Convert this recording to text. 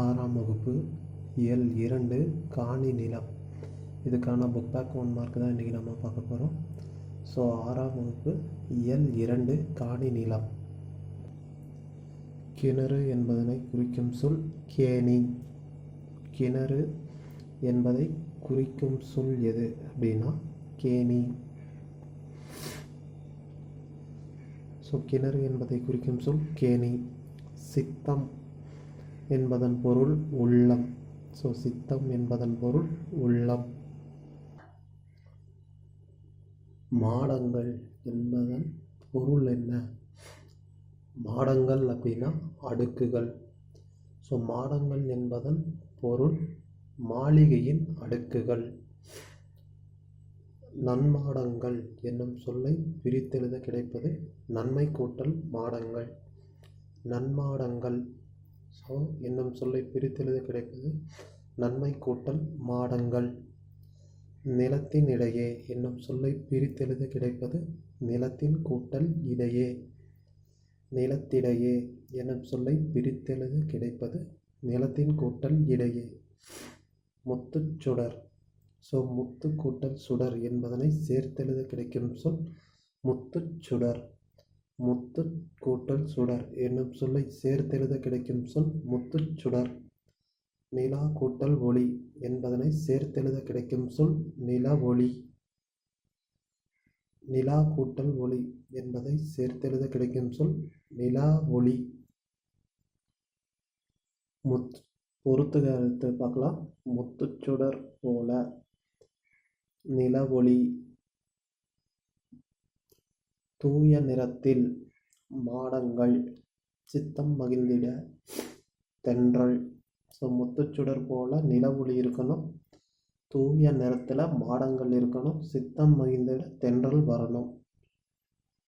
ஆறாம் வகுப்பு இயல் இரண்டு காணி நிலம். இதுக்கான புக் பேக் ஒன் மார்க் தான் இன்றைக்கி நம்ம பார்க்க போகிறோம் ஸோ ஆறாம் வகுப்பு இயல் இரண்டு காணி நிலம். கிணறு என்பதனை குறிக்கும் சொல் கேணி. கிணறு என்பதை குறிக்கும் சொல் எது அப்படின்னா கேணி. ஸோ கிணறு என்பதை குறிக்கும் சொல் கேணி. சித்தம் என்பதன் பொருள் உள்ளம். ஸோ சித்தம் என்பதன் பொருள் உள்ளம். மாடங்கள் என்பதன் பொருள் என்ன? மாடங்கள் அப்படின்னா அடுக்குகள். ஸோ மாடங்கள் என்பதன் பொருள் மாளிகையின் அடுக்குகள். நன்மாடங்கள் என்னும் சொல்லை பிரித்தெழுத கிடைப்பது நன்மை கூட்டல் மாடங்கள். நன்மாடங்கள் ஸோ என்னும் சொல்லை பிரித்தெழுத கிடைப்பது நன்மை கூட்டல் மாடங்கள். நிலத்தின் இடையே என்னும் சொல்லை பிரித்தெழுத கிடைப்பது நிலத்தின் கூட்டல் இடையே. நிலத்திடையே என்னும் சொல்லை பிரித்தெழுத கிடைப்பது நிலத்தின் கூட்டல் இடையே. முத்துச்சுடர் ஸோ முத்து கூட்டல் சுடர் என்பதனை சேர்த்தெழுத கிடைக்கும் சொல் முத்துச்சுடர் முத்து கூட்டல் சுடர் என்னும் சொல்லை சேர்த்தெழுத கிடைக்கும் சொல் முத்துச்சுடர் நிலா கூட்டல் ஒளி என்பதனை சேர்த்தெழுத கிடைக்கும் சொல் நில ஒளி. நிலா கூட்டல் ஒளி என்பதை சேர்த்தெழுத கிடைக்கும் சொல் நிலா ஒளி. முத் பொறுத்துகருத்து பார்க்கலாம். முத்துச்சுடர் போல நில ஒளி தூய நிறத்தில் மாடங்கள் சித்தம் மகிழ்ந்திட தென்றல். ஸோ முத்துச்சுடர் போல் நில இருக்கணும். தூய நிறத்தில் மாடங்கள் இருக்கணும். சித்தம் மகிழ்ந்திட தென்றல் வரணும்.